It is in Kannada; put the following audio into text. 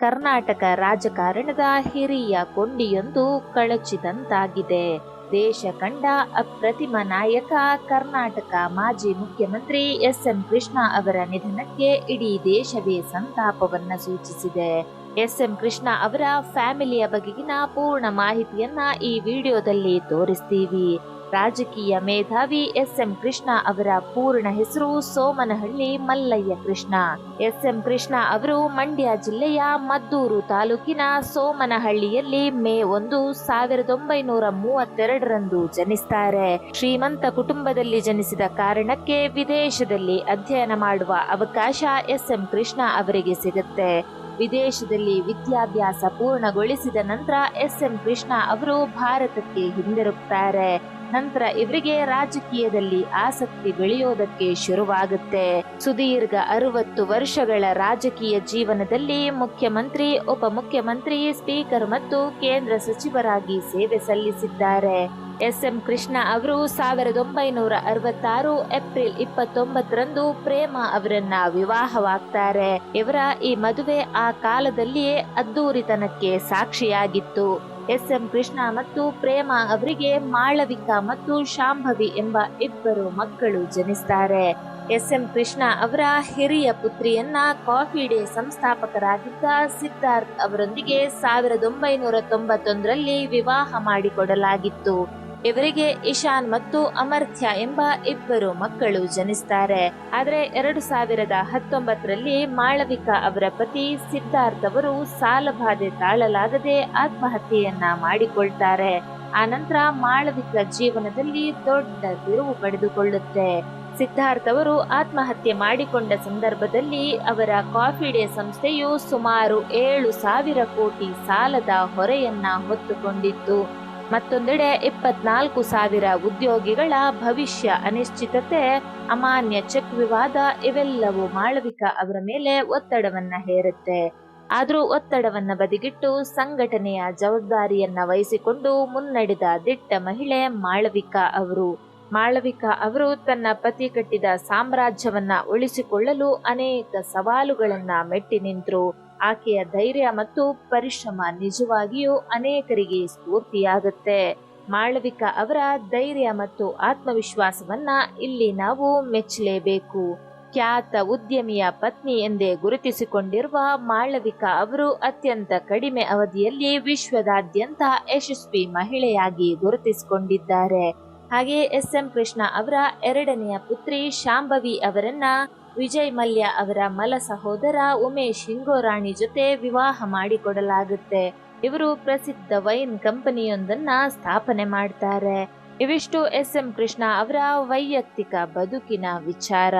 ಕರ್ನಾಟಕ ರಾಜಕಾರಣದ ಹಿರಿಯ ಕೊಂಡಿಯೊಂದು ಕಳಚಿದಂತಾಗಿದೆ. ದೇಶ ಕಂಡ ಅಪ್ರತಿಮ ನಾಯಕ ಕರ್ನಾಟಕ ಮಾಜಿ ಮುಖ್ಯಮಂತ್ರಿ ಎಸ್ ಎಂ ಕೃಷ್ಣ ಅವರ ನಿಧನಕ್ಕೆ ಇಡೀ ದೇಶವೇ ಸಂತಾಪವನ್ನ ಸೂಚಿಸಿದೆ. ಎಸ್ ಎಂ ಕೃಷ್ಣ ಅವರ ಫ್ಯಾಮಿಲಿಯ ಬಗೆಗಿನ ಪೂರ್ಣ ಮಾಹಿತಿಯನ್ನ ಈ ವಿಡಿಯೋದಲ್ಲಿ ತೋರಿಸ್ತೀವಿ. ರಾಜಕೀಯ ಮೇಧಾವಿ ಎಸ್ ಎಂ ಕೃಷ್ಣ ಅವರ ಪೂರ್ಣ ಹೆಸರು ಸೋಮನಹಳ್ಳಿ ಮಲ್ಲಯ್ಯ ಕೃಷ್ಣ. ಎಸ್ ಎಂ ಕೃಷ್ಣ ಅವರು ಮಂಡ್ಯ ಜಿಲ್ಲೆಯ ಮದ್ದೂರು ತಾಲೂಕಿನ ಸೋಮನಹಳ್ಳಿಯಲ್ಲಿ ಮೇ ಒಂದು ಸಾವಿರದ ಒಂಬೈನೂರ ಮೂವತ್ತೆರಡರಂದು ಜನಿಸ್ತಾರೆ. ಶ್ರೀಮಂತ ಕುಟುಂಬದಲ್ಲಿ ಜನಿಸಿದ ಕಾರಣಕ್ಕೆ ವಿದೇಶದಲ್ಲಿ ಅಧ್ಯಯನ ಮಾಡುವ ಅವಕಾಶ ಎಸ್ ಎಂ ಕೃಷ್ಣ ಅವರಿಗೆ ಸಿಗುತ್ತೆ. ವಿದೇಶದಲ್ಲಿ ವಿದ್ಯಾಭ್ಯಾಸ ಪೂರ್ಣಗೊಳಿಸಿದ ನಂತರ ಎಸ್ ಎಂ ಕೃಷ್ಣ ಅವರು ಭಾರತಕ್ಕೆ ಹಿಂದಿರುಗ್ತಾರೆ. ನಂತರ ಇವರಿಗೆ ರಾಜಕೀಯದಲ್ಲಿ ಆಸಕ್ತಿ ಬೆಳೆಯೋದಕ್ಕೆ ಶುರುವಾಗುತ್ತೆ. ಸುದೀರ್ಘ ಅರವತ್ತು ವರ್ಷಗಳ ರಾಜಕೀಯ ಜೀವನದಲ್ಲಿ ಮುಖ್ಯಮಂತ್ರಿ, ಉಪಮುಖ್ಯಮಂತ್ರಿ, ಸ್ಪೀಕರ್ ಮತ್ತು ಕೇಂದ್ರ ಸಚಿವರಾಗಿ ಸೇವೆ ಸಲ್ಲಿಸಿದ್ದಾರೆ. ಎಸ್. ಎಂ. ಕೃಷ್ಣ ಅವರು ಸಾವಿರದ ಒಂಬೈನೂರ ಅರವತ್ತಾರು ಏಪ್ರಿಲ್ ಇಪ್ಪತ್ತೊಂಬತ್ತರಂದು ಪ್ರೇಮ ಅವರನ್ನ ವಿವಾಹವಾಗ್ತಾರೆ. ಇವರ ಈ ಮದುವೆ ಆ ಕಾಲದಲ್ಲಿಯೇ ಅದ್ದೂರಿತನಕ್ಕೆ ಸಾಕ್ಷಿಯಾಗಿತ್ತು. ಎಸ್ ಎಂ ಕೃಷ್ಣ ಮತ್ತು ಪ್ರೇಮ ಅವರಿಗೆ ಮಾಳವಿಕಾ ಮತ್ತು ಶಾಂಭವಿ ಎಂಬ ಇಬ್ಬರು ಮಕ್ಕಳು ಜನಿಸ್ತಾರೆ. ಎಸ್ ಎಂ ಕೃಷ್ಣ ಅವರ ಹಿರಿಯ ಪುತ್ರಿಯನ್ನ ಕಾಫಿ ಡೇ ಸಂಸ್ಥಾಪಕರಾಗಿದ್ದ ಸಿದ್ಧಾರ್ಥ್ ಅವರೊಂದಿಗೆ ಸಾವಿರದ ಒಂಬೈನೂರ ತೊಂಬತ್ತೊಂದರಲ್ಲಿ ವಿವಾಹ ಮಾಡಿಕೊಡಲಾಗಿತ್ತು. ಇವರಿಗೆ ಇಶಾನ್ ಮತ್ತು ಅಮರ್ಥ್ಯ ಎಂಬ ಇಬ್ಬರು ಮಕ್ಕಳು ಜನಿಸ್ತಾರೆ. ಆದರೆ ಎರಡು ಸಾವಿರದ ಹತ್ತೊಂಬತ್ತರಲ್ಲಿ ಮಾಳವಿಕಾ ಅವರ ಪತಿ ಸಿದ್ಧಾರ್ಥ್ ಅವರು ಸಾಲಬಾಧೆ ತಾಳಲಾಗದೆ ಆತ್ಮಹತ್ಯೆಯನ್ನ ಮಾಡಿಕೊಳ್ತಾರೆ. ಆನಂತರ ಮಾಳವಿಕಾ ಜೀವನದಲ್ಲಿ ದೊಡ್ಡ ತಿರುವು ಪಡೆದುಕೊಳ್ಳುತ್ತೆ. ಸಿದ್ಧಾರ್ಥ್ ಅವರು ಆತ್ಮಹತ್ಯೆ ಮಾಡಿಕೊಂಡ ಸಂದರ್ಭದಲ್ಲಿ ಅವರ ಕಾಫಿ ಡೇ ಸಂಸ್ಥೆಯು ಸುಮಾರು ಏಳು ಸಾವಿರ ಕೋಟಿ ಸಾಲದ ಹೊರೆಯನ್ನ ಹೊತ್ತುಕೊಂಡಿತ್ತು. ಮತ್ತೊಂದೆಡೆ ಇಪ್ಪತ್ನಾಲ್ಕು ಸಾವಿರ ಉದ್ಯೋಗಿಗಳ ಭವಿಷ್ಯ ಅನಿಶ್ಚಿತತೆ, ಅಮಾನ್ಯ ಚೆಕ್ ವಿವಾದ ಇವೆಲ್ಲವೂ ಮಾಳವಿಕಾ ಅವರ ಮೇಲೆ ಒತ್ತಡವನ್ನ ಹೇರುತ್ತೆ. ಆದರೂ ಒತ್ತಡವನ್ನ ಬದಿಗಿಟ್ಟು ಸಂಘಟನೆಯ ಜವಾಬ್ದಾರಿಯನ್ನ ವಹಿಸಿಕೊಂಡು ಮುನ್ನಡೆದ ದಿಟ್ಟ ಮಹಿಳೆ ಮಾಳವಿಕಾ ಅವರು. ಮಾಳವಿಕಾ ಅವರು ತನ್ನ ಪತಿ ಕಟ್ಟಿದ ಸಾಮ್ರಾಜ್ಯವನ್ನ ಉಳಿಸಿಕೊಳ್ಳಲು ಅನೇಕ ಸವಾಲುಗಳನ್ನ ಮೆಟ್ಟಿ ನಿಂತರು. ಆಕೆಯ ಧೈರ್ಯ ಮತ್ತು ಪರಿಶ್ರಮ ನಿಜವಾಗಿಯೂ ಅನೇಕರಿಗೆ ಸ್ಫೂರ್ತಿಯಾಗುತ್ತೆ. ಮಾಳವಿಕಾ ಅವರ ಧೈರ್ಯ ಮತ್ತು ಆತ್ಮವಿಶ್ವಾಸವನ್ನ ಇಲ್ಲಿ ನಾವು ಮೆಚ್ಚಲೇಬೇಕು. ಖ್ಯಾತ ಉದ್ಯಮಿಯ ಪತ್ನಿ ಎಂದೇ ಗುರುತಿಸಿಕೊಂಡಿರುವ ಮಾಳವಿಕಾ ಅವರು ಅತ್ಯಂತ ಕಡಿಮೆ ಅವಧಿಯಲ್ಲಿ ವಿಶ್ವದಾದ್ಯಂತ ಯಶಸ್ವಿ ಮಹಿಳೆಯಾಗಿ ಗುರುತಿಸಿಕೊಂಡಿದ್ದಾರೆ. ಹಾಗೆ ಎಸ್ ಎಂ ಕೃಷ್ಣ ಅವರ ಎರಡನೆಯ ಪುತ್ರಿ ಶಾಂಭವಿ ಅವರನ್ನ ವಿಜಯ್ ಮಲ್ಯ ಅವರ ಮಲ ಸಹೋದರ ಉಮೇಶ್ ಹಿಂಗೋರಾಣಿ ಜೊತೆ ವಿವಾಹ ಮಾಡಿಕೊಡಲಾಗುತ್ತೆ. ಇವರು ಪ್ರಸಿದ್ಧ ವೈನ್ ಕಂಪನಿಯೊಂದನ್ನ ಸ್ಥಾಪನೆ ಮಾಡ್ತಾರೆ. ಇವಿಷ್ಟು ಎಸ್ ಎಂ ಕೃಷ್ಣ ಅವರ ವೈಯಕ್ತಿಕ ಬದುಕಿನ ವಿಚಾರ.